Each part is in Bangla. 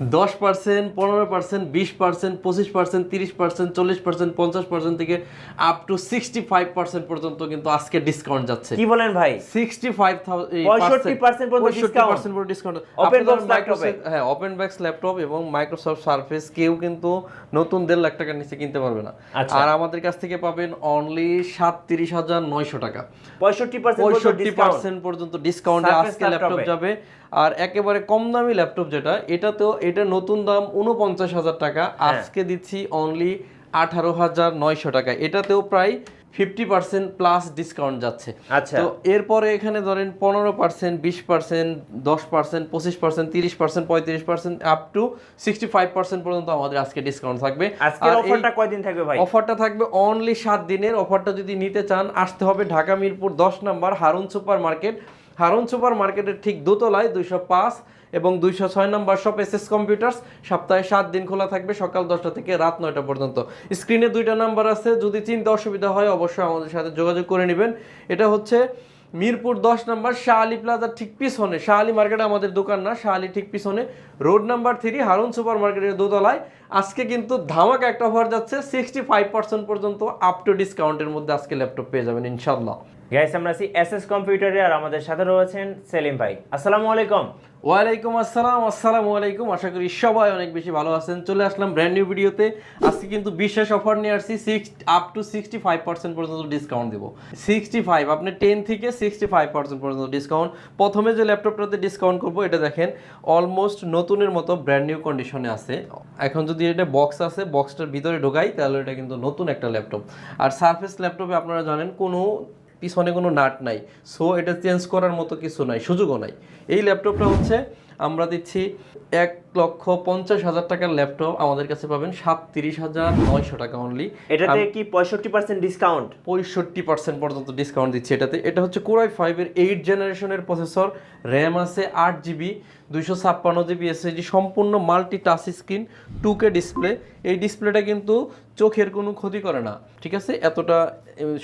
দশ পার্সেন্ট পনেরো পার্সেন্ট বিশ পার্সেন্ট পঁচিশ পার্সেন্ট তিরিশ পার্সেন্ট চল্লিশ পার্সেন্ট পঞ্চাশ পার্সেন্ট থেকে up to sixty five percent পর্যন্ত কিন্তু আজকে ডিসকাউন্ট যাচ্ছে। কি বলেন ভাই? সিক্সটি ফাইভ 65% পর্যন্ত discount? Discount Open box laptop এ? হ্যাঁ ওপেন ব্যাক্স ল্যাপটপ এবং মাইক্রোসফট সার্ফেস কেউ কিন্তু নতুন দেড় লাখ টাকার নিচে কিনতে পারবে না। আচ্ছা। আর আমাদের কাছ থেকে পাবেন অনলি সাতত্রিশ হাজার নয়শো টাকা। পঁয়ষট্টি পার্সেন্ট পর্যন্ত ডিসকাউন্টে আজকে ল্যাপটপ যাবে। আর একেবারে কম দামি ল্যাপটপ যেটা এটাতেও এটা নতুন দাম উনপঞ্চাশ হাজার টাকা হ্যাঁ। আজকে দিচ্ছি অনলি আঠারো হাজার নয়শো টাকা। এটাতেও প্রায় ফিফটি পার্সেন্ট প্লাস ডিসকাউন্ট যাচ্ছে। আচ্ছা। তো এরপরে এখানে ধরেন পনেরো পার্সেন্ট বিশ পার্সেন্ট দশ পার্সেন্ট পঁচিশ পার্সেন্ট তিরিশ পার্সেন্ট পঁয়ত্রিশ percent up to sixty five percent পর্যন্ত আমাদের আজকে ডিসকাউন্ট থাকবে। আর অফারটা কয়দিন থাকবে ভাই? অফারটা থাকবে অনলি সাত দিনের। অফারটা যদি নিতে চান আসতে হবে ঢাকা মিরপুর দশ নম্বর Harun super market Harun super মার্কেটের ঠিক দোতলায় দুইশো পাঁচ এবং দুইশো ছয় নম্বর শপ এস এস কম্পিউটার্স সপ্তাহে সাত দিন খোলা থাকবে সকাল দশটা থেকে রাত নয়টা পর্যন্ত। স্ক্রিনে দুইটা নাম্বার আছে, যদি চিনতে অসুবিধা হয় অবশ্যই আমাদের সাথে যোগাযোগ করে নেবেন। এটা হচ্ছে মিরপুর দশ নম্বর শাহ আলী প্লাজার ঠিক পিছনে। শাহ আলী মার্কেটে আমাদের দোকান না শাহ আলী ঠিক পিছনে। Road number three Harun super মার্কেটের দোতলায়। আজকে কিন্তু ধামাকা একটা অফার যাচ্ছে সিক্সটি ফাইভ পার্সেন্ট পর্যন্ত আপ টু ডিসকাউন্টের মধ্যে আজকে ল্যাপটপ পেয়ে যাবেন ইনশাল্লাহ গাইস আমরা আছি এসএস কম্পিউটারে আর আমাদের সাথে রয়েছেন সেলিম ভাই। আসসালামু আলাইকুম। ওয়ালাইকুম আসসালাম, আসসালামু আলাইকুম। আশা করি সবাই অনেক বেশি ভালো আছেন। চলে আসলাম ব্র্যান্ড নিউ ভিডিওতে আজকে কিন্তু বিশেষ অফার নিয়ে আসছি six up to sixty five percent পর্যন্ত ডিসকাউন্ট দেবো। সিক্সটি ফাইভ আপনি টেন থেকে সিক্সটি ফাইভ পার্সেন্ট পর্যন্ত ডিসকাউন্ট প্রথমে যে ল্যাপটপটাতে ডিসকাউন্ট করব, এটা দেখেন অলমোস্ট নতুনের মতো ব্র্যান্ড নিউ কন্ডিশনে আছে। এখন যদি এটা বক্স আছে বক্সটার ভিতরে ঢোকাই, তাহলে এটা কিন্তু নতুন একটা ল্যাপটপ আর সারফেস ল্যাপটপে আপনারা জানেন, কোনো পিছনে কোনো নাট নাই। সো এটা চেঞ্জ করার মতো কিছু নাই, সুযোগও নাই। এই ল্যাপটপটা হচ্ছে আমরা দিচ্ছি এক লক্ষ পঞ্চাশ হাজার টাকার ল্যাপটপ। আমাদের কাছে পাবেন সাতত্রিশ হাজার নয়শো টাকা অনলি এটাতে কি পঁয়ষট্টি পার্সেন্ট ডিসকাউন্ট পঁয়ষট্টি পার্সেন্ট পর্যন্ত ডিসকাউন্ট দিচ্ছে এটাতে। এটা হচ্ছে কোরাই ফাইভের এইট জেনারেশনের প্রসেসর র্যাম আছে আট জিবি দুইশো ছাপ্পান্ন জিবি এসএসডি সম্পূর্ণ multi touch screen two K display এই ডিসপ্লেটা কিন্তু চোখের কোনো ক্ষতি করে না ঠিক আছে? এতটা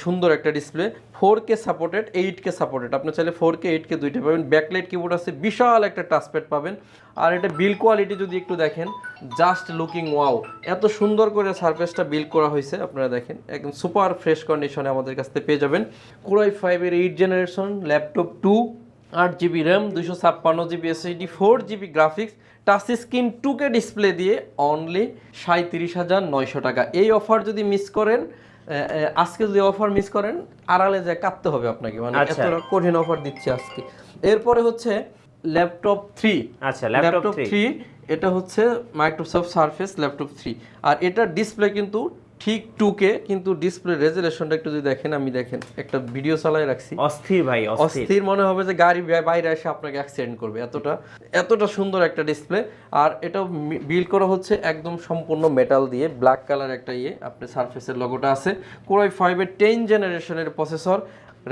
সুন্দর একটা display four K supported eight K supported আপনি চাইলে ফোর কে এইট কে দুইটা পাবেন। ব্যাকলাইট কিবোর্ড আছে বিশাল একটা টাচপ্যাড পাবেন। আর এটা বিল কোয়ালিটি যদি একটু দেখেন জাস্ট লুকিং ওয়াও এত সুন্দর করে সারফেসটা বিল্ড করা হয়েছে আপনারা দেখেন একদম সুপার ফ্রেশ কন্ডিশনে আমাদের কাছ থেকে পেয়ে যাবেন। কুরাই ফাইভের এইট জেনারেশন ল্যাপটপ টু আট জিবি র্যাম দুশো ছাপ্পান্ন GB SSD four GB graphics touch screen two K display দিয়ে অনলি সাঁত্রিশ হাজার নয়শো টাকা। এই অফার যদি মিস করেন আজকে যদি অফার মিস করেন আড়ালে যায় কাটতে হবে আপনাকে মানে আচ্ছা। কঠিন অফার দিচ্ছি আজকে। এরপরে হচ্ছে ল্যাপটপ থ্রি। আচ্ছা ল্যাপটপ থ্রি। এটা হচ্ছে মাইক্রোসফট সারফেস ল্যাপটপ থ্রি। আর এটার ডিসপ্লে কিন্তু ঠিক টু কে কিন্তু ডিসপ্লে রেজুলেশনটা একটু যদি দেখেন আমি দেখেন একটা ভিডিও চালাই রাখছি। অস্থির ভাই অস্থির। মনে হবে যে গাড়ি বাইরে এসে আপনাকে অ্যাক্সিডেন্ট করবে। এতটা এতটা সুন্দর একটা ডিসপ্লে আর এটা বিল করা হচ্ছে একদম সম্পূর্ণ মেটাল দিয়ে ব্ল্যাক কালার একটা ইয়ে আপনি সারফেসের লগোটা আছে। কোরাই ফাইভের টেন জেনারেশনের প্রসেসর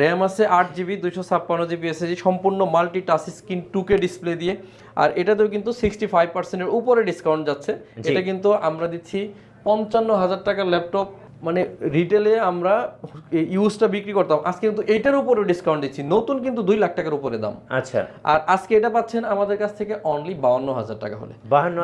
র্যাম আছে আট জিবি দুশো ছাপ্পান্ন জিবি এসএসডি সম্পূর্ণ multi touch screen two K display দিয়ে। আর এটাতেও কিন্তু সিক্সটি ফাইভ পার্সেন্টের উপরে ডিসকাউন্ট যাচ্ছে। এটা কিন্তু আমরা দিচ্ছি পঞ্চান্ন হাজার টাকার ল্যাপটপ মানে রিটেলে আমরা ইউজটা বিক্রি করতাম। আজকে কিন্তু এইটার উপরে ডিসকাউন্ট দিচ্ছি। নতুন কিন্তু দুই লাখ টাকার উপরে দাম। আচ্ছা। আর আজকে এটা পাচ্ছেন আমাদের কাছ থেকে অনলি বাউন্ন হাজার টাকা হলে। বাউন্ন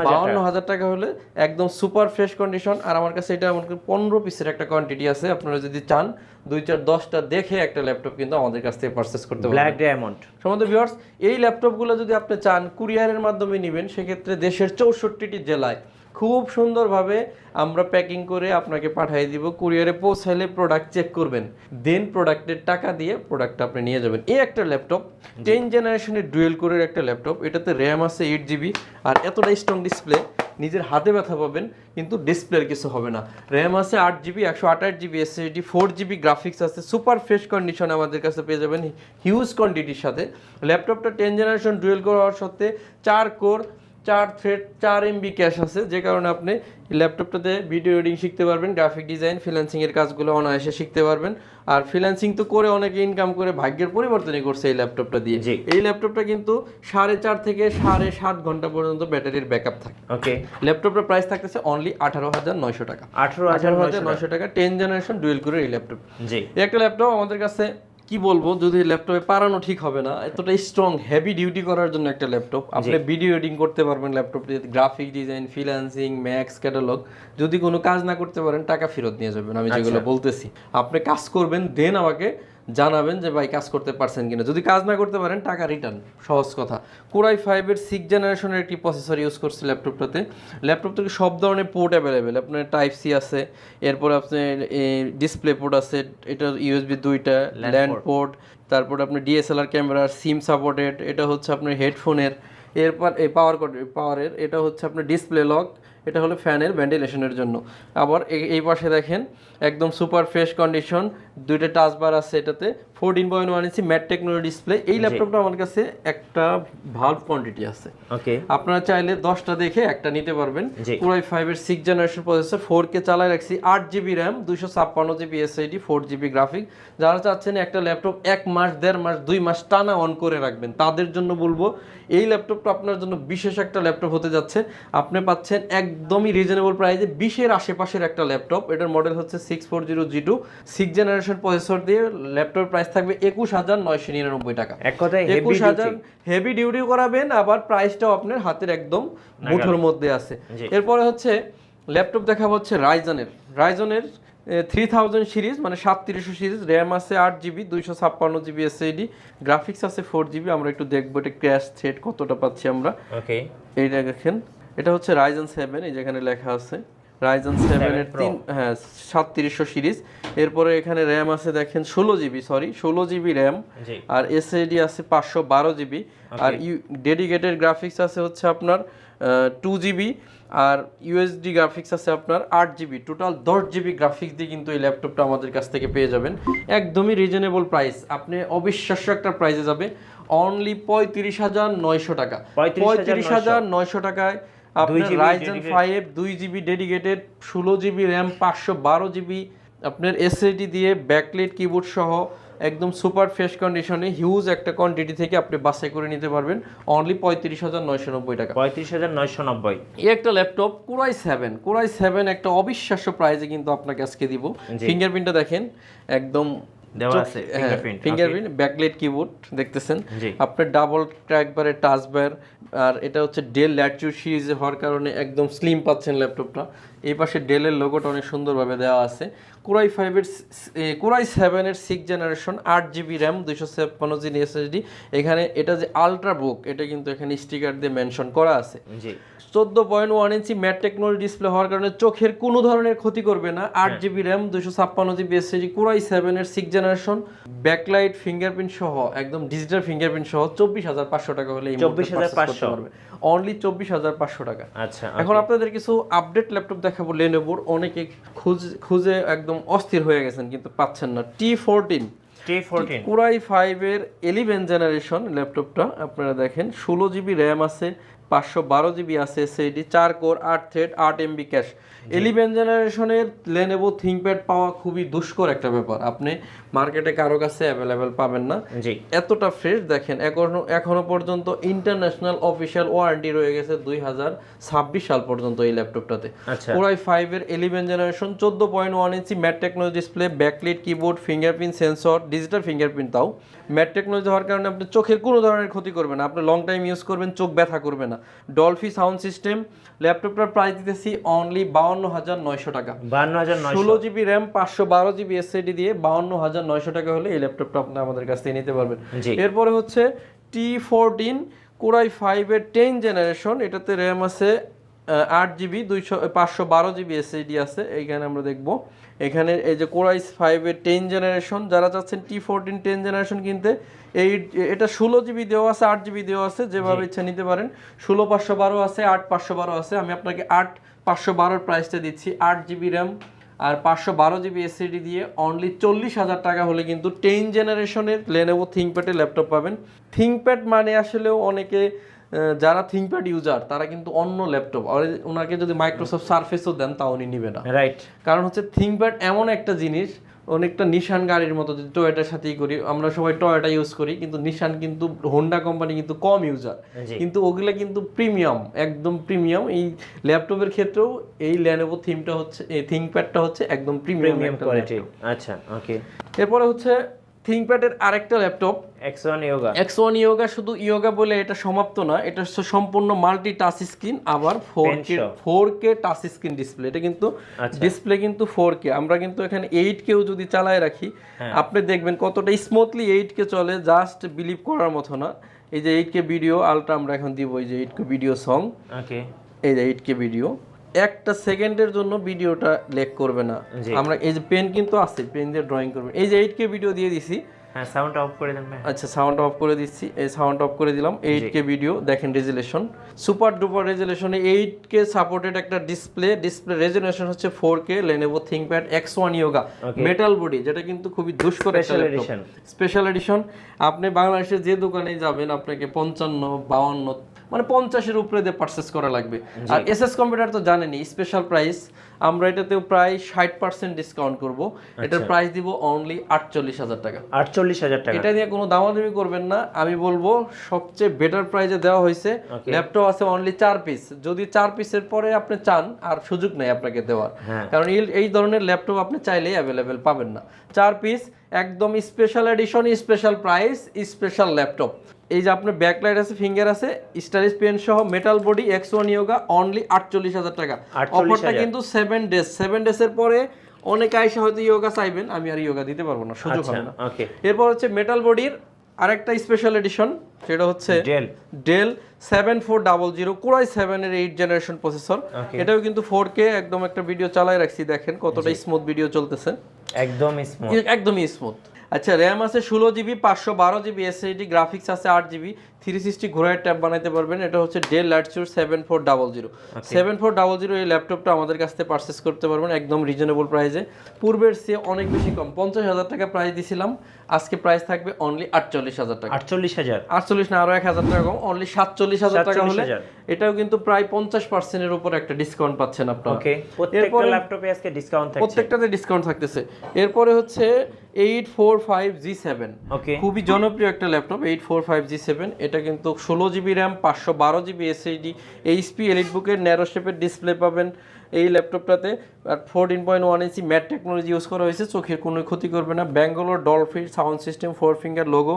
হাজার টাকা। হলে একদম সুপার ফ্রেশ কন্ডিশন আর আমার কাছে এটা আমার পনেরো পিসের একটা কোয়ান্টিটি আছে। আপনারা যদি চান দুই চার দশটা দেখে একটা ল্যাপটপ কিন্তু আমাদের কাছ থেকে পারচেস করতে পারবেন। ব্ল্যাক ডায়মন্ড সমস্ত ভিউয়ার্স এই ল্যাপটপগুলো যদি আপনি চান কুরিয়ারের মাধ্যমে নেবেন সেক্ষেত্রে দেশের চৌষট্টিটি জেলায় খুব সুন্দরভাবে আমরা প্যাকিং করে আপনাকে পাঠিয়ে দিব কুরিয়ারে পৌঁছাইলে প্রোডাক্ট চেক করবেন। দেন প্রোডাক্টের টাকা দিয়ে প্রোডাক্টটা আপনি নিয়ে যাবেন। এই একটা ল্যাপটপ টেন জেনারেশনের ডুয়েল কোরের একটা ল্যাপটপ এটাতে র্যাম আছে এইট জিবি আর এতটাই স্ট্রং ডিসপ্লে নিজের হাতে ব্যথা পাবেন কিন্তু ডিসপ্লের কিছু হবে না। র্যাম আছে আট জিবি একশো আঠাশ GB SSD four GB graphics আছে সুপার ফ্রেশ কন্ডিশন আমাদের কাছে পেয়ে যাবেন হিউজ কোয়ান্টিটির সাথে। ল্যাপটপটা টেন জেনারেশন ডুয়েল কোর হওয়ার সত্ত্বে চার কোর চার থ্রেড চার এমবি ক্যাশ আছে যে কারণে আপনি ল্যাপটপটাতে ভিডিও এডিটিং শিখতে পারবেন গ্রাফিক ডিজাইন ফ্রিল্যান্সিং এর কাজগুলো অনায়াসে শিখতে পারবেন। আর ফ্রিল্যান্সিং তো করে অনেকে ইনকাম করে ভাগ্যের পরিবর্তনই করছে এই ল্যাপটপটা দিয়ে। এই ল্যাপটপটা কিন্তু সাড়ে চার থেকে সাড়ে সাত ঘণ্টা পর্যন্ত ব্যাটারির ব্যাকআপ থাকে। ওকে। ল্যাপটপটার প্রাইস থাকতেছে অনলি আঠারো হাজার নয়শো টাকা। আঠারো হাজার নয়শো টাকা। টেন জেনারেশন ডুয়েল করে এই ল্যাপটপ জি। একটা ল্যাপটপ আমাদের কাছে কি বলব যদি ল্যাপটপে পারানো ঠিক হবে না এতটা স্ট্রং হেভি ডিউটি করার জন্য একটা ল্যাপটপ। আপনি ভিডিও এডিটিং করতে পারবেন ল্যাপটপ দিয়ে graphic design freelancing max catalogue যদি কোনো কাজ না করতে পারেন টাকা ফেরত নিয়ে যাবেন আমি যেগুলো বলতেছি। আপনি কাজ করবেন দেন আমাকে জানাবেন যে ভাই কাজ করতে পারছেন কিনা। যদি কাজ না করতে পারেন টাকা রিটার্ন সহজ কথা। কোরাই ফাইভের সিক্স জেনারেশনের একটি প্রসেসর ইউজ করছে ল্যাপটপটাতে ল্যাপটপ থেকে সব ধরনের পোর্ট অ্যাভেলেবেল আপনার টাইপ সি আছে এরপর আপনার ডিসপ্লে পোর্ট আছে এটা ইউএসবি দুইটা ল্যান্ড পোর্ট তারপর আপনার ডিএসএলআর ক্যামেরা সিম সাপোর্টেড এটা হচ্ছে আপনার হেডফোনের এরপর এই পাওয়ার পাওয়ারের এটা হচ্ছে আপনার ডিসপ্লে লক এটা হলো ফ্যানের ভেন্টিলেশনের জন্য। আবার এই- এই পাশে দেখেন একদম সুপার ফ্রেশ কন্ডিশন দুইটা টাচ বার আছে এটাতে fourteen point one inch matte technology display এই ল্যাপটপটা আমার কাছে একটা ভাল্ব কোয়ান্টিটি আছে। ওকে আপনারা চাইলে দশটা দেখে একটা নিতে পারবেন। পুরাই ফাইভের six generation processor four K চালায় রাখছি। আট জিবি র্যাম দুইশো ছাপ্পান্ন GB SSD four GB graphic যারা চাচ্ছেন একটা ল্যাপটপ এক মাস দেড় মাস দুই মাস টানা অন করে রাখবেন তাদের জন্য বলব এই ল্যাপটপটা আপনার জন্য বিশেষ একটা ল্যাপটপ হতে যাচ্ছে। আপনি পাচ্ছেন একদমই রিজনেবল প্রাইসে বিশের আশেপাশের একটা ল্যাপটপ এটার মডেল হচ্ছে six four zero G two six generation processor দিয়ে ল্যাপটপের প্রাইস থাকবে একুশ হাজার নয়শো নিরানব্বই টাকা। এক কথায় একুশ হাজার হেভি ডিউটি করাবেন আবার প্রাইসটাও আপনার হাতের একদম মুঠোর মধ্যে আছে। এরপরে হচ্ছে ল্যাপটপ দেখা হচ্ছে রাইজনের রাইজনের থ্রি থাউজেন্ড সিরিজ মানে সাতত্রিশশো সিরিজ র্যাম আছে আট জিবি দুইশো ছাপ্পান্ন জিবি এসএইডি গ্রাফিক্স আছে ফোর জিবি আমরা একটু দেখব এটা ক্র্যাশ থ্রেড কতটা পাচ্ছি আমরা। এইটা দেখেন এটা হচ্ছে রাইজন সেভেন এই যেখানে লেখা আছে। রাইজন সেভেনের। তিন হ্যাঁ সাতত্রিশশো সিরিজ। এরপরে এখানে র্যাম আছে দেখেন ষোলো জিবি সরি ষোলো জিবি র্যাম আর এসএডি আছে পাঁচশো বারো জিবি। আর ইউ ডেডিকেটেড গ্রাফিক্স আছে হচ্ছে আপনার টু জিবি আর ইউএসডি গ্রাফিক্স আছে আপনার আট জিবি। টোটাল দশ জিবি গ্রাফিক্স দিয়ে কিন্তু এই ল্যাপটপটা আমাদের কাছ থেকে পেয়ে যাবেন। একদমই রিজনেবল প্রাইস আপনি অবিশ্বাস্য একটা প্রাইসে যাবে। অনলি পঁয়ত্রিশ হাজার নয়শো টাকা। পঁয়ত্রিশ হাজার নয়শো টাকায় আপনার রাইজেন ফাইভ দুই জিবি ডেডিকেটেড ষোলো জিবি র্যাম পাঁচশো বারো জিবি আপনার এসএডি দিয়ে ব্যাকলেট কিবোর্ড সহ একদম সুপার ফ্রেশ কন্ডিশনে হিউজ একটা কোয়ান্টিটি থেকে আপনি বাছাই করে নিতে পারবেন। অনলি পঁয়ত্রিশ হাজার নয়শো নব্বই টাকা। পঁয়ত্রিশ হাজার নয়শো নব্বই। এই একটা laptop core i seven core i seven একটা অবিশ্বাস্য প্রাইজে কিন্তু আপনাকে আজকে দিব। ফিঙ্গারপ্রিন্টটা দেখেন একদম দেওয়া আছে fingerprint, ফিঙ্গারপ্রিন্ট ব্যাকলাইট কিবোর্ড দেখতেছেন? আপনার ডাবল টাচ বার আর এটা হচ্ছে ডেল ল্যাটিউড সিরিজে হওয়ার কারণে একদম স্লিম পাচ্ছেন ল্যাপটপটা এই পাশে ডেলের লোগোটা অনেক সুন্দরভাবে দেওয়া আছে। কুরাই ফাইভের কুরাই সেভেনের সিক্স জেনারেশন আট জিবি র্যাম দুইশো ছাপ্পান্ন জিবি এসএসডি এখানে এটা যে আলট্রা বুক এটা কিন্তু এখানে স্টিকার দিয়ে মেনশন করা আছে। জি। চোদ্দ point one inch matte technology display হওয়ার কারণে চোখের কোনো ধরনের ক্ষতি করবে না। আট জিবি র্যাম দুশো ছাপ্পান্ন জিবি এসএসডি কুরাই সেভেনের সিক্স জেনারেশন ব্যাকলাইট ফিঙ্গারপ্রিন্ট সহ একদম ডিজিটাল ফিঙ্গারপ্রিন্ট সহ চব্বিশ হাজার পাঁচশো টাকা হলে 24,500 অনলি চব্বিশ হাজার পাঁচশো। টাকা। আচ্ছা এখন আপনাদের কিছু আপডেট ল্যাপটপ দেখাবো লেনোভোর অনেকে খুঁজ খুঁজে একদম অস্থির হয়ে গেছেন কিন্তু পাচ্ছেন না। টি ফোরটিন টি ফোরটিন কুরাই ফাইভের এলিভেন জেনারেশন ল্যাপটপটা আপনারা দেখেন ষোলো জিবি র্যাম আছে পাঁচশো বারো জিবি আছে এসএডি চার কোর আট থ্রেড আট এমবি ক্যাশ। এলিভেন জেনারেশনের লেনেভো থিঙ্কপ্যাড পাওয়া খুবই দুষ্কর একটা ব্যাপার। আপনি মার্কেটে কারও কাছে অ্যাভেলেবেল পাবেন না। জি। এতটা ফ্রেশ দেখেন এখনও এখনও পর্যন্ত ইন্টারন্যাশনাল অফিসিয়াল ওয়ারেন্টি রয়ে গেছে দুই হাজার ছাব্বিশ সাল পর্যন্ত এই ল্যাপটপটাতে কোরাই ফাইভের এলিভেন জেনারেশন চোদ্দ point one inch matte technology display backlit keyboard fingerprint sensor digital fingerprint তাও। ম্যাট টেকনোলজি হওয়ার কারণে আপনি চোখের কোনো ধরনের ক্ষতি করবে না। আপনি লং টাইম ইউজ করবেন চোখ ব্যথা করবে না। ডলফি সাউন্ড সিস্টেম ল্যাপটপটার প্রাইস দিতেছি অনলি বাউন্ন হাজার নয়শো টাকা। বাউন্ন হাজার ষোলো জিবি র্যাম পাঁচশো বারো জিবি এসএডি দিয়ে বাউন্ন হাজার নয়শো টাকা হলে এই ল্যাপটপটা আপনি আমাদের কাছ থেকে নিতে পারবেন। এরপরে হচ্ছে টি ফোরটিন কোরাই ফাইভের টেন জেনারেশন এটাতে র্যাম আছে আট জিবি দুইশো পাঁচশো বারো জিবি এসএডি আছে এইখানে আমরা দেখব। এখানে এই যে কোরাই ফাইভের টেন জেনারেশন যারা চাচ্ছেন টি ফোরটিন টেন জেনারেশন কিনতে এই এটা ষোলো জিবি দেওয়া আছে আট জিবি দেওয়া আছে যেভাবে ইচ্ছা নিতে পারেন। ষোলো পাঁচশো বারো আছে আট পাঁচশো বারো আছে আমি আপনাকে আট পাঁচশো বারোর প্রাইসটা দিচ্ছি আট জিবি র্যাম আর পাঁচশো বারো জিবি এসএডি দিয়ে অনলি চল্লিশ হাজার টাকা হলে কিন্তু টেন জেনারেশনের লেনোভো থিঙ্কপ্যাডের ল্যাপটপ পাবেন। থিঙ্কপ্যাড মানে আসলেও অনেকে যারা থিঙ্কপ্যাড ইউজার তারা কিন্তু অন্য ল্যাপটপ আর ওনাকে যদি মাইক্রোসফট সার্ফেসও দেন তা উনি নিবে না। রাইট কারণ হচ্ছে থিঙ্কপ্যাড এমন একটা জিনিস অনেকটা নিশান গাড়ির মতো যদি টয়োটার সাথেই করি আমরা সবাই টয়োটা ইউজ করি কিন্তু নিশান কিন্তু হোন্ডা কোম্পানি কিন্তু কম ইউজার কিন্তু ওগুলা কিন্তু প্রিমিয়াম একদম প্রিমিয়াম এই ল্যাপটপের ক্ষেত্রেও এই ল্যানোভো থিমটা হচ্ছে এই থিঙ্কপ্যাডটা হচ্ছে একদম প্রিমিয়াম প্রিমিয়াম কোয়ালিটি আচ্ছা ওকে এরপরে হচ্ছে থিঙ্কপ্যাডের আরেকটা laptop X one Yoga X one Yoga শুধু ইয়োগা বলে এটা সমাপ্ত না এটা হচ্ছে সম্পূর্ণ মাল্টি টাচ স্ক্রিন আবার four K Pensho। Four K touch screen display এটা কিন্তু আচ্ছা। ডিসপ্লে কিন্তু ফোর কে আমরা কিন্তু এখানে এইট কেও যদি চালায় রাখি হ্যাঁ। আপনি দেখবেন কতটা স্মুথলি এইট কে চলে জাস্ট বিলিভ করার মতো না। এই যে এইট কে ভিডিও আলট্রা আমরা এখন দিব এই যে eight K video song okay এই যে এইট কে ভিডিও একটা সেকেন্ডের জন্য ভিডিওটা লেক করবে না। আমরা এই যে পেন কিন্তু আছে পেন দিয়ে ড্রয়িং করবে। এই যে এইট কে ভিডিও দিয়ে দিছি। হ্যাঁ সাউন্ড অফ করে দেন আচ্ছা সাউন্ড অফ করে দিচ্ছি। এই সাউন্ড অফ করে দিলাম। এইট কে ভিডিও দেখেন রেজুলেশন সুপার ডুপার রেজুলেশনে এইট কে সাপোর্টেড একটা ডিসপ্লে ডিসপ্লে রেজুলেশন হচ্ছে four K Lenovo ThinkPad X one Yoga metal body যেটা কিন্তু খুবই দুষ্কর। স্পেশাল এডিশন আপনি বাংলাদেশের যে দোকানে যাবেন আপনাকে পঞ্চান্ন বাউন্ন মানে পঞ্চাশের উপরে দিয়ে পারচেস করা লাগবে। আর এস এস কম্পিউটার তো জানেনি স্পেশাল প্রাইস আমরা এটাতেও প্রায় ষাট পার্সেন্ট ডিসকাউন্ট করব। এটার প্রাইস দিব অনলি আটচল্লিশ হাজার টাকা। আটচল্লিশ হাজার টাকা। এটা নিয়ে কোনো দামাদামি করবেন না আমি বলব সবচেয়ে বেটার প্রাইজে দেওয়া হয়েছে। ল্যাপটপ আছে অনলি চার পিস যদি চার পিসের পরে আপনি চান আর সুযোগ নেই আপনাকে দেওয়ার। হ্যাঁ। কারণ এই- এই ধরনের ল্যাপটপ আপনি চাইলেই অ্যাভেলেবেল পাবেন না। চার পিস একদম special edition special price special laptop এই যে আপনার ব্যাকলাইট আছে ফিঙ্গার আছে স্টাইলিশ পেন সহ metal body X one Yoga only আটচল্লিশ হাজার টাকা। অফারটা কিন্তু সেভেন ডেজ সেভেন ডেজের পরে অনেক আইসা হয়তো ইয়োগা চাইবেন আমি আর ইয়োগা দিতে পারব না সুযোগ আচ্ছা হবে না। এরপর হচ্ছে মেটাল বডির আরেকটা স্পেশাল এডিশন সেটা হচ্ছে Dell Dell seven four double zero core i সেভেনের এইট জেনারেশন প্রসেসর এটাও কিন্তু ফোর কে একদম একটা ভিডিও চালাই রাখছি দেখেন কতটা স্মুথ ভিডিও চলতেছে। একদম স্মুথ একদমই স্মুথ আচ্ছা র্যাম আছে ষোলো জিবি পাঁচশো বারো জিবি এসএসডি গ্রাফিক্স আছে আট জিবি থ্রি সিক্সটি ঘোড়ার ট্যাব বানাইতে পারবেন। এটা হচ্ছে Dell Latitude seven four double zero seven four double zero এই ল্যাপটপটা আমাদের কাছ থেকে পারচেস করতে পারবেন একদম রিজনেবল প্রাইসে পূর্বের চেয়ে অনেক বেশি কম পঞ্চাশ হাজার টাকা প্রাইস দিছিলাম। আজকে প্রাইস থাকবে অনলি আটচল্লিশ হাজার টাকা। আটচল্লিশ হাজার। আটচল্লিশ না আরও এক হাজার টাকা কম অনলি সাতচল্লিশ হাজার টাকা হলে এটাও কিন্তু প্রায় পঞ্চাশ পার্সেন্টের উপর একটা ডিসকাউন্ট পাচ্ছেন আপনারা। ওকে প্রত্যেকটা ল্যাপটপে আজকে ডিসকাউন্ট থাকছে। প্রত্যেকটাতে ডিসকাউন্ট থাকতেছে। এরপরে হচ্ছে eight four five G seven okay খুবই জনপ্রিয় একটা laptop eight four five G seven এটা কিন্তু ষোলো জিবি র্যাম পাঁচশো বারো জিবি এসএইডি এইচপি এলিট বুকের ন্যারো শেপের ডিসপ্লে পাবেন এই ল্যাপটপটাতে আর fourteen point one inch matte technology use করা হয়েছে চোখের কোনো ক্ষতি করবে না। Bangalore dolphin sound system four finger logo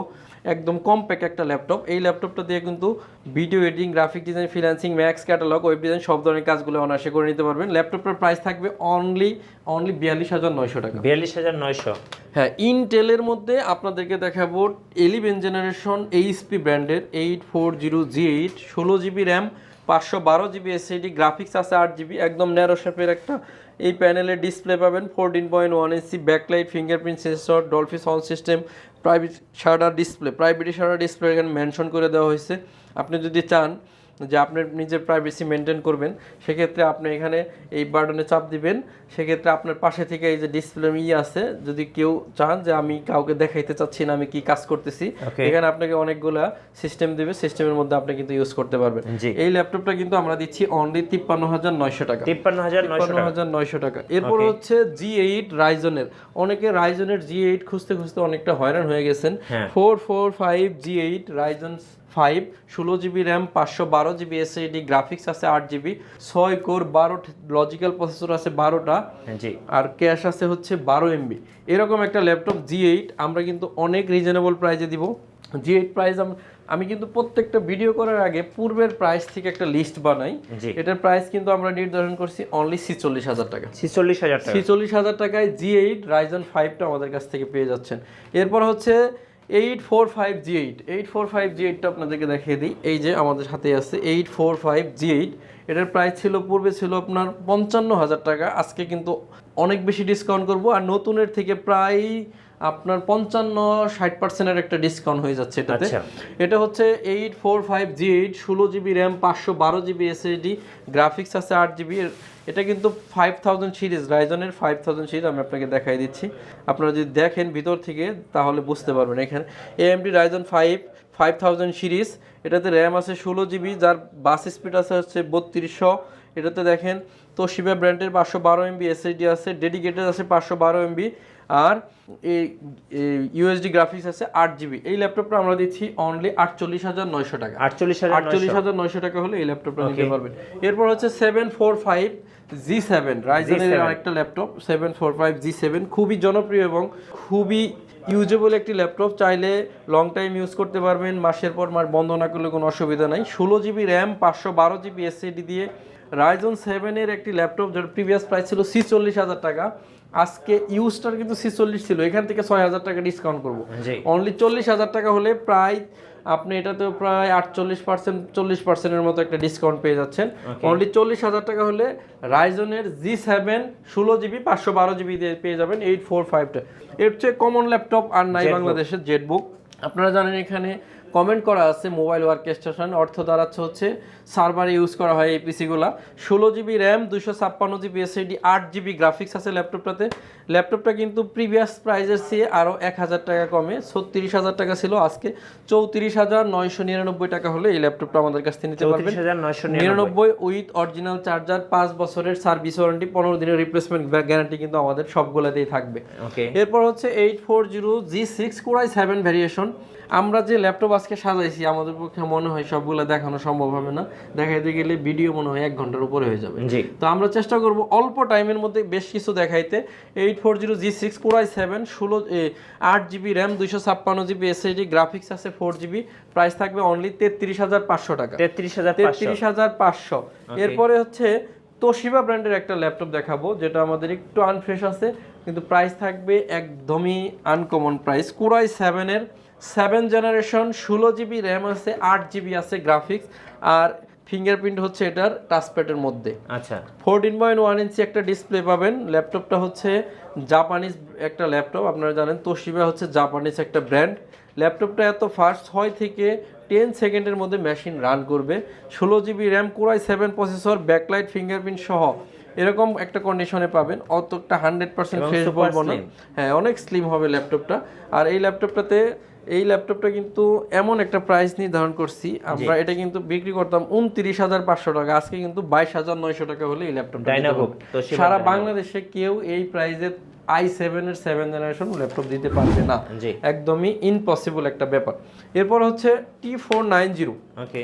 একদম কম্প্যাক্ট একটা ল্যাপটপ এই ল্যাপটপটা দিয়ে কিন্তু video editing graphic design freelancing max catalogue web design সব ধরনের কাজগুলো অনায়াসে করে নিতে পারবেন। ল্যাপটপের প্রাইস থাকবে অনলি অনলি বিয়াল্লিশ হাজার নয়শো টাকা। বিয়াল্লিশ হাজার নয়শো। হ্যাঁ ইনটেলের মধ্যে আপনাদেরকে দেখাবো এলিভেন জেনারেশন এইচপি ব্র্যান্ডের eight four zero G eight ষোলো জিবি র্যাম পাঁচশো বারো জিবি এসএডি গ্রাফিক্স আছে আট জিবি একদম ন্যারো শেপের একটা। এই প্যানেলের ডিসপ্লে পাবেন fourteen point one inch backlight fingerprint sensor Dolby sound system private সারাটা ডিসপ্লে প্রাইভেট সারাটা ডিসপ্লে এখানে মেনশন করে দেওয়া হয়েছে। আপনি যদি চান যে আপনি নিজের প্রাইভেসি মেনটেন করবেন সেক্ষেত্রে আপনি এখানে এই বাটনে চাপ দিবেন। সেক্ষেত্রে আপনার পাশে থেকে এই যে ডিসপ্লে ই আছে যদি কেউ চান যে আমি কাউকে দেখাইতে চাচ্ছি না আমি কি কাজ করতেছি এখানে আপনাকে অনেকগুলা সিস্টেম দিবে। সিস্টেমের মধ্যে আপনি কিন্তু ইউজ করতে পারবেন। এই ল্যাপটপটা কিন্তু আমরা দিচ্ছি অনলি তিপ্পান্ন হাজার নয়শো টাকা। তিপ্পান্ন হাজার নয়শো তিপ্পান্ন টাকা। হাজার নয়শো টাকা। এরপর হচ্ছে জি এইট রাইজনের অনেকে রাইজনের জি এইট খুঁজতে খুঁজতে অনেকটা হয়রান হয়ে গেছেন। Four four five G eight Ryzen five ষোলো জিবি র্যাম পাঁচশো বারো জিবি এসএডি গ্রাফিক্স আছে আট জিবি ছয় কোর বারো লজিক্যাল প্রসেসর আছে বারোটা জি। আর ক্যাশ আছে হচ্ছে বারো এমবি এরকম একটা ল্যাপটপ জি এইট আমরা কিন্তু অনেক রিজনেবল প্রাইজে দিব। জি এইট প্রাইস আমি কিন্তু প্রত্যেকটা ভিডিও করার আগে পূর্বের প্রাইস থেকে একটা লিস্ট বানাই। এটার প্রাইস কিন্তু আমরা নির্ধারণ করছি অনলি ছিচল্লিশ হাজার টাকা। ছিচল্লিশ হাজার টাকা। ছিচল্লিশ হাজার টাকায় জি এইট রাইজন ফাইভটা আমাদের কাছ থেকে পেয়ে যাচ্ছেন। এরপর হচ্ছে eight four five G eight eight four five G এইটটা আপনাদেরকে দেখিয়ে দিই। এই যে আমাদের হাতে আছে eight four five G eight এটার প্রাইস ছিল, পূর্বে ছিল আপনার পঞ্চান্ন হাজার টাকা। আজকে কিন্তু অনেক বেশি ডিসকাউন্ট করব। আর নতুনের থেকে প্রায় আপনার পঞ্চান্ন ষাট পার্সেন্টের একটা ডিসকাউন্ট হয়ে যাচ্ছে এটাতে। আচ্ছা। এটা হচ্ছে eight four five G eight ষোলো জিবি র্যাম পাঁচশো বারো জিবি এসএসডি গ্রাফিক্স আছে আট জিবি এটা কিন্তু ফাইভ থাউজেন্ড সিরিজ রাইজনের ফাইভ থাউজেন্ড সিরিজ আমি আপনাকে দেখাই দিচ্ছি। আপনারা যদি দেখেন ভিতর থেকে তাহলে বুঝতে পারবেন এখানে। AMD Ryzen five five thousand series এটাতে র্যাম আছে ষোলো জিবি যার বাস স্পিড আছে হচ্ছে বত্রিশশো। এটাতে দেখেন তো শিবা ব্র্যান্ডের পাঁচশো বারো এমবি এসএসডি আছে ডেডিকেটেড আছে পাঁচশো বারো এমবি আর এই ইউএসডি গ্রাফিক্স আছে আট জিবি এই ল্যাপটপটা আমরা দিচ্ছি অনলি আটচল্লিশ হাজার নয়শো টাকা। আটচল্লিশ আটচল্লিশ হাজার নয়শো টাকা হলে এই ল্যাপটপটা নিতে পারবেন। এরপর হচ্ছে seven four five G seven রাইজেনের আরেকটা laptop seven four five G seven খুবই জনপ্রিয় এবং খুবই ইউজেবল একটি ল্যাপটপ চাইলে লং টাইম ইউজ করতে পারবেন মাসের পর মাস বন্ধ না করলে কোনো অসুবিধা নাই। ষোলো জিবি র্যাম পাঁচশো বারো জিবি এসএডি দিয়ে রাইজন সেভেনের একটি ল্যাপটপ যার প্রিভিয়াস প্রাইস ছিল ছিচল্লিশ হাজার টাকা। আজকে ইউজটার কিন্তু ছিচল্লিশ ছিল এখান থেকে ছয় হাজার টাকা ডিসকাউন্ট করব। অনলি চল্লিশ হাজার টাকা হলে প্রায় আপনি এটাতেও প্রায় আটচল্লিশ পার্সেন্ট চল্লিশ পার্সেন্টের মতো একটা ডিসকাউন্ট পেয়ে যাচ্ছেন। অনলি চল্লিশ হাজার টাকা হলে রাইজনের জি সেভেন ষোলো জিবি পাঁচশো বারো জিবি দিয়ে পেয়ে যাবেন এইট ফোর ফাইভটা এর চেয়ে কমন ল্যাপটপ আর নাই। বাংলাদেশের জেটবুক আপনারা জানেন এখানে কমেন্ট করা আছে মোবাইল ওয়ার্ক স্টেশন। অর্থ দাঁড়াচ্ছে হচ্ছে সার্ভারে ইউজ করা হয় এই পিসিগুলা। ষোলো জিবি র্যাম দুশো ছাপ্পান্ন জিবি এসএডি আট জিবি গ্রাফিক্স আছে ল্যাপটপটাতে। ল্যাপটপটা কিন্তু প্রিভিয়াস প্রাইজের চেয়ে আরও এক হাজার টাকা কমে। ছত্রিশ হাজার টাকা ছিল আজকে। চৌত্রিশ হাজার নয়শো নিরানব্বই টাকা হলে এই ল্যাপটপটা আমাদের কাছ থেকে নিতে পারবেন। নিরানব্বই। উইথ অরিজিনাল চার্জার পাঁচ বছরের সার্ভিস ওয়ারেন্টি পনেরো দিনের রিপ্লেসমেন্ট গ্যারান্টি কিন্তু আমাদের সবগুলোতেই থাকবে। ওকে এরপর হচ্ছে eight four zero G six core i seven variation আমরা যে ল্যাপটপ আজকে সাজাইছি আমাদের পক্ষে মনে হয় সবগুলো দেখানো সম্ভব হবে না। দেখাইতে গেলে ভিডিও মনে হয় এক ঘণ্টার উপরে হয়ে যাবে। তো আমরা চেষ্টা করব অল্প টাইমের মধ্যে বেশ কিছু দেখাইতে। Eight four zero G six core i seven ষোলো আট জিবি র্যাম দুইশো ছাপ্পান্ন জিবি এসএসডি গ্রাফিক্স আছে ফোর জিবি প্রাইস থাকবে অনলি তেত্রিশ হাজার পাঁচশো টাকা। তেত্রিশ হাজার তেত্রিশ হাজার পাঁচশো। এরপরে হচ্ছে তোশিবা ব্র্যান্ডের একটা ল্যাপটপ দেখাবো যেটা আমাদের একটু আনফ্রেশ আছে কিন্তু প্রাইস থাকবে একদমই আনকমন প্রাইস কুরাই সেভেনের সেভেন জেনারেশন ষোলো জিবি র্যাম আছে আট জিবি আছে গ্রাফিক্স আর ফিঙ্গারপ্রিন্ট হচ্ছে এটার টাচপ্যাডের মধ্যে। আচ্ছা। ফোরটিন পয়েন্ট ওয়ান ইঞ্চি একটা ডিসপ্লে পাবেন। ল্যাপটপটা হচ্ছে জাপানিজ একটা ল্যাপটপ আপনারা জানেন তোশিবা হচ্ছে জাপানিজ একটা ব্র্যান্ড ল্যাপটপটা এত ফাস্ট ছয় থেকে টেন সেকেন্ডের মধ্যে মেশিন রান করবে। ষোলো GB RAM core i seven processor backlight fingerprint সহ। এরকম একটা কন্ডিশনে পাবেন। অতটা হান্ড্রেড পার্সেন্ট ফ্রেশ বলব না। হ্যাঁ অনেক স্লিম হবে ল্যাপটপটা। আর এই ল্যাপটপটাতে এই ল্যাপটপটা কিন্তু এমন একটা প্রাইস নির্ধারণ করছি। আমরা এটা কিন্তু বিক্রি করতাম উনত্রিশ হাজার পাঁচশো টাকা। আজকে কিন্তু বাইশ হাজার নয়শো টাকা হলে এই ল্যাপটপটা সারা বাংলাদেশে কেউ এই প্রাইসে আই সেভেন এর সেভেন জেনারেশন ল্যাপটপ দিতে পারবে না। একদমই ইম্পসিবল একটা ব্যাপার। এরপর হচ্ছে T four nine zero okay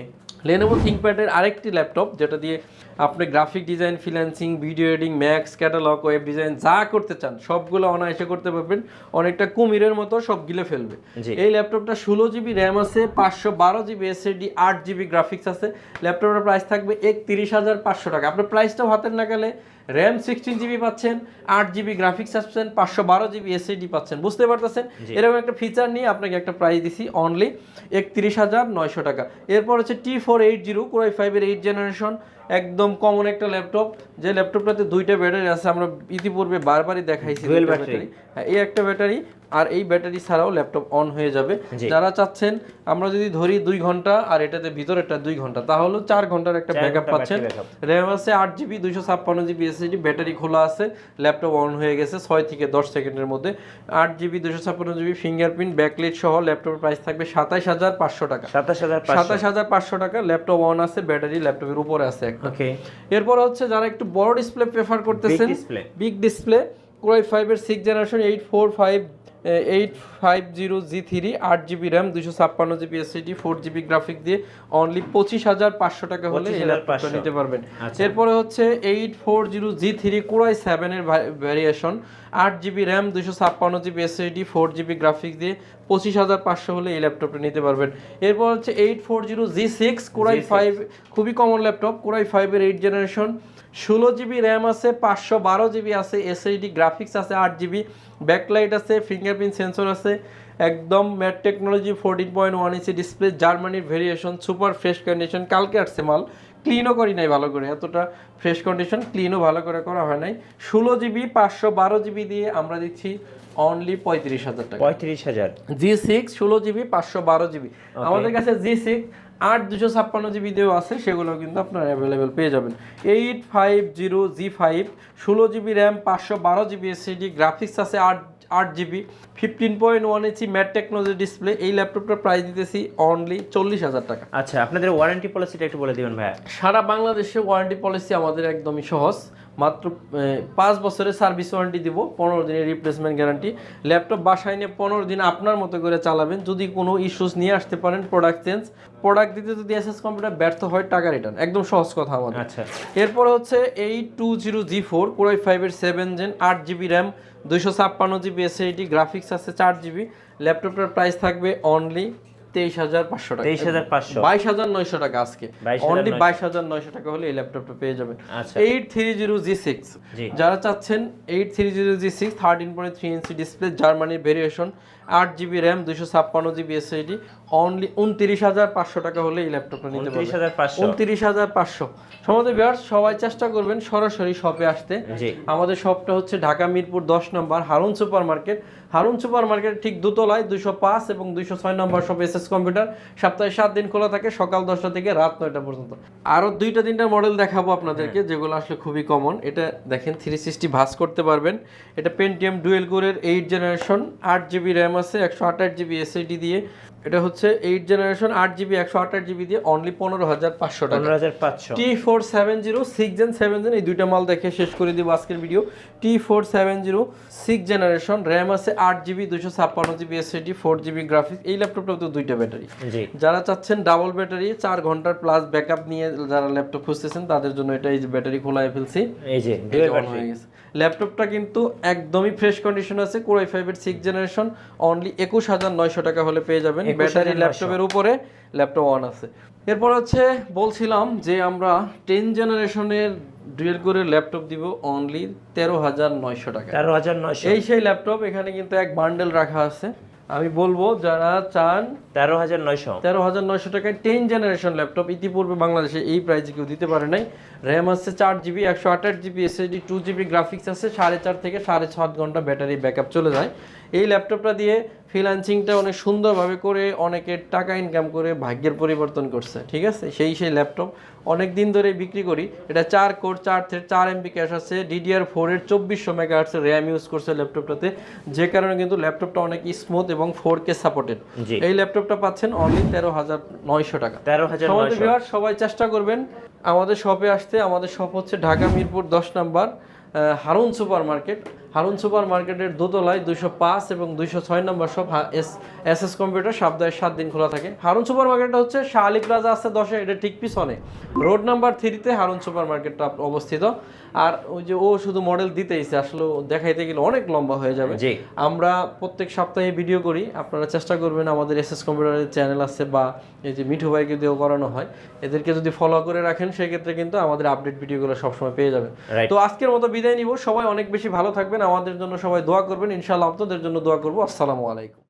Lenovo থিঙ্কপ্যাডের আরেকটি ল্যাপটপ যেটা দিয়ে আপনি graphic design freelancing video editing max catalogue web design যা করতে চান সবগুলো অনায়াসে করতে পারবেন। অনেকটা কুমিরের মতো সব গিলে ফেলবে। এই ল্যাপটপটা ষোলো জিবি র্যাম আছে পাঁচশো বারো জিবি এসএডি আট জিবি গ্রাফিক্স আছে। ল্যাপটপটার প্রাইস থাকবে একত্রিশ হাজার পাঁচশো টাকা। আপনার প্রাইসটাও হাতের নাগালে র্যাম সিক্সটিন জিবি পাচ্ছেন আট জিবি গ্রাফিক্স পাচ্ছেন পাঁচশো বারো জিবি এসএসডি পাচ্ছেন বুঝতে পারতেছেন? এরকম একটা ফিচার নিয়ে আপনাকে একটা প্রাইস দিছি অনলি একত্রিশ হাজার নয়শো টাকা। এরপর হচ্ছে T four eight zero core i ফাইভের এইট জেনারেশন একদম কমন একটা ল্যাপটপ যে ল্যাপটপটাতে দুইটা ব্যাটারি আছে আমরা ইতিপূর্বে বারবারই দেখাইছি ব্যাটারি এই একটা ব্যাটারি আর এই ব্যাটারি ছাড়াও ল্যাপটপ অন হয়ে যাবে। যারা চাচ্ছেন আমরা যদি ধরি দুই ঘণ্টা আর এটাতে ভিতরেরটা দুই ঘণ্টা তাহলেও চার ঘণ্টার একটা ব্যাকআপ পাচ্ছেন। র্যাম আছে আট জিবি দুইশো ছাপ্পান্ন জিবি এসএসডি ব্যাটারি খোলা আছে ল্যাপটপ অন হয়ে গেছে ছয় থেকে দশ সেকেন্ডের মধ্যে। আট জিবি দুশো ছাপ্পান্ন জিবি ফিঙ্গারপ্রিন্ট ব্যাকলেট সহ ল্যাপটপের প্রাইস থাকবে সাতাশ হাজার পাঁচশো টাকা। সাতাশ হাজার পাঁচশো। সাতাশ হাজার পাঁচশো টাকা ল্যাপটপ অন আছে ব্যাটারি ল্যাপটপের উপরে আছে ওকে এরপর হচ্ছে যারা একটু বড় ডিসপ্লে প্রেফার করতেছেন display big display core i ফাইভের six generation eight four five eight five zero G three আট জিবি র্যাম দুশো ছাপ্পান্ন GB SSD four GB graphic দিয়ে অনলি পঁচিশ হাজার পাঁচশো টাকা হলে এই 25,500 ল্যাপটপটা নিতে পারবেন। আচ্ছা। এরপরে হচ্ছে eight four zero G three core i সেভেনের ভ্যারিয়েশন আট জিবি র্যাম দুশো ছাপ্পান্ন GB SSD four GB graphics দিয়ে পঁচিশ হাজার পাঁচশো হলে এই ল্যাপটপটা নিতে পারবেন। এরপর হচ্ছে eight four zero G six core i G6 five খুবই কমন ল্যাপটপ কোরাই ফাইভের এইট জেনারেশন ষোলো জিবি র্যাম আছে পাঁচশো বারো জিবি আছে এসএসডি গ্রাফিক্স আছে আট জিবি ব্যাকলাইট আছে ফিঙ্গারপ্রিন্ট সেন্সর আছে একদম matte technology fourteen point one inch display জার্মানির ভেরিয়েশন সুপার ফ্রেশ কন্ডিশন কালকে আসছে মাল ক্লিনও করি নাই ভালো করে এতটা ফ্রেশ কন্ডিশন ক্লিনও ভালো করে করা হয় নাই। ষোলো জিবি পাঁচশো বারো জিবি দিয়ে আমরা দিচ্ছি অনলি পঁয়ত্রিশ হাজার টাকা। পঁয়ত্রিশ হাজার। জি সিক্স ষোলো জিবি পাঁচশো বারো জিবি। আমাদের কাছে জি সিক্স আট দুশো ছাপ্পান্ন জিবি দিয়েও আছে সেগুলো কিন্তু আপনারা অ্যাভেলেবেল পেয়ে যাবেন। Eight five zero G five ষোলো জিবি র্যাম পাঁচশো বারো জিবি এসএসডি গ্রাফিক্স আছে আট আট GB fifteen point one inch matte technology display এই ল্যাপটপটার প্রাইস দিতেছি অনলি চল্লিশ হাজার টাকা। আচ্ছা আপনাদের ওয়ারেন্টি পলিসিটা একটু বলে দিবেন ভাইয়া। সারা বাংলাদেশে ওয়ারেন্টি পলিসি আমাদের একদমই সহজ। মাত্র পাঁচ বছরের সার্ভিস ওয়ারেন্টি দিব পনেরো দিনের রিপ্লেসমেন্ট গ্যারান্টি ল্যাপটপ বাসায় নিয়ে পনেরো দিন আপনার মতো করে চালাবেন যদি কোনো ইস্যুস নিয়ে আসতে পারেন প্রোডাক্ট চেঞ্জ প্রোডাক্ট দিতে যদি এসএস কম্পিউটার ব্যর্থ হয় টাকা রিটার্ন একদম সহজ কথা আমাদের। আচ্ছা। এরপর হচ্ছে eight two zero G four core i ফাইভের সেভেন জেন আট জিবি র্যাম দুইশো ছাপ্পান্ন জিবি এসএইটি গ্রাফিক্স আছে চার জিবি ল্যাপটপটার প্রাইস থাকবে অনলি তেইশ হাজার পাঁচশো টাকা। তেইশ হাজার পাঁচশো। বাইশ হাজার নয়শো টাকা আজকে। 22,900 অনলি বাইশ হাজার নয়শো টাকা হলে এই ল্যাপটপটা পেয়ে যাবেন। আচ্ছা। Eight three zero G six. যারা চাচ্ছেন eight three zero G six thirteen point three inch display জার্মানির ভেরিয়েশন আট জিবি র্যাম দুশো ছাপ্পান্ন জিবি এসএইডি অনলি উনত্রিশ হাজার পাঁচশো টাকা হলে এই ল্যাপটপটা নিতে উনত্রিশ হাজার পাঁচশো। উনত্রিশ হাজার পাঁচশো। সমাজে বিহার সবাই চেষ্টা করবেন সরাসরি শপে আসতে। আমাদের শপটা হচ্ছে ঢাকা মিরপুর দশ number Harun super market Harun super market ঠিক দোতলায় দুইশো পাঁচ এবং দুইশো ছয় number shop S S computer সপ্তাহে সাত দিন খোলা থাকে সকাল দশটা থেকে রাত নয়টা পর্যন্ত। আরও দুইটা তিনটা মডেল দেখাবো আপনাদেরকে যেগুলো আসলে খুবই কমন এটা দেখেন থ্রি সিক্সটি ভাস করতে পারবেন। এটা পেন্টিএম ডুয়েল কোরের এইট জেনারেশন আট জিবি র্যাম আছে একশো আঠাশ জিবি এসএডি দিয়ে। এটা হচ্ছে এইট জেনারেশন আট জিবি একশো আঠাশ জিবি দিয়ে অনলি পনেরো হাজার পাঁচশো টাকা। হাজার পাঁচশো। T four seven zero six gen seven gen এই দুইটা মাল দেখে শেষ করে দিব আজকের video T four seven zero six generation RAM আছে আট জিবি দুশো ছাপ্পান্ন GB SSD four GB graphics এই ল্যাপটপটাও তো দুইটা ব্যাটারি যারা চাচ্ছেন ডাবল ব্যাটারি চার ঘণ্টার প্লাস ব্যাকআপ নিয়ে যারা ল্যাপটপ খুঁজতেছেন তাদের জন্য এটা এই যে ব্যাটারি খোলাই ফেলছি। এই যে। হয়ে গেছে। ল্যাপটপটা কিন্তু একদমই ফ্রেশ কন্ডিশন আছে কোরাই ফাইভের সিক্স জেনারেশন অনলি একুশ হাজার নয়শো টাকা হলে পেয়ে যাবেন ব্যাটারি ল্যাপটপের উপরে ল্যাপটপ অন আছে। এরপর হচ্ছে বলছিলাম যে আমরা টেন জেনারেশনের ডুয়েল করে ল্যাপটপ দিব অনলি তেরো হাজার নয়শো টাকা তেরো হাজার নয়শো। এই সেই ল্যাপটপ এখানে কিন্তু এক বান্ডেল রাখা আছে। আমি বলব যারা চান তেরো হাজার নয়শো। তেরো হাজার নয়শো টাকায় টেন জেনারেশন ল্যাপটপ ইতিপূর্বে বাংলাদেশে এই প্রাইসে কেউ দিতে পারে নাই। র্যাম আছে চার জিবি একশো আঠাশ GB SSD two GB graphics আছে সাড়ে চার থেকে সাড়ে সাত ঘণ্টা ব্যাটারি ব্যাকআপ চলে যায়। এই ল্যাপটপটা দিয়ে ফ্রিলান্সিংটা অনেক সুন্দরভাবে করে অনেকে টাকা ইনকাম করে ভাগ্যের পরিবর্তন করছে ঠিক আছে? সেই সেই ল্যাপটপ অনেক দিন ধরে বিক্রি করি। এটা চার কোর চার থ্রেড চার এমবি ক্যাশ আছে। ডিডিআর ফোরের চব্বিশশো মেগাহার্টসের র্যাম ইউজ করছে ল্যাপটপটাতে যে কারণে কিন্তু ল্যাপটপটা অনেক স্মুথ এবং ফোর কে সাপোর্টেড এই ল্যাপটপটা পাচ্ছেন অনলি তেরো হাজার নয়শো টাকা। তেরো হাজার সবাই চেষ্টা করবেন আমাদের শপে আসতে। আমাদের শপ হচ্ছে ঢাকা মিরপুর দশ number Harun super market Harun super মার্কেটের দোতলায় দুইশো পাঁচ এবং দুইশো ছয় নম্বর সব এস এস এস কম্পিউটার সপ্তাহে সাত দিন খোলা থাকে। হারুন সুপার মার্কেটটা হচ্ছে শাহ আলী প্লাজা আছে দশে এটা ঠিক পিছনে। রোড নাম্বার থ্রিতে হারুন সুপার মার্কেটটা অবস্থিত। আর ওই যে ও শুধু মডেল দিতেইছে আসলে দেখাইতে গেলে অনেক লম্বা হয়ে যাবে। আমরা প্রত্যেক সপ্তাহে ভিডিও করি আপনারা চেষ্টা করবেন আমাদের এস এস কম্পিউটারের চ্যানেল আছে বা এই যে মিঠু ভাইকে দিয়েও করানো হয়। এদেরকে যদি ফলো করে রাখেন সেক্ষেত্রে কিন্তু আমাদের আপডেট ভিডিওগুলো সবসময় পেয়ে যাবেন। তো আজকের মতো বিদায় নিব। সবাই অনেক বেশি ভালো থাকবেন। আমাদের জন্য সবাই দোয়া করবেন। ইনশাআল্লাহ আপনাদের জন্য দোয়া করব। আসসালামু আলাইকুম।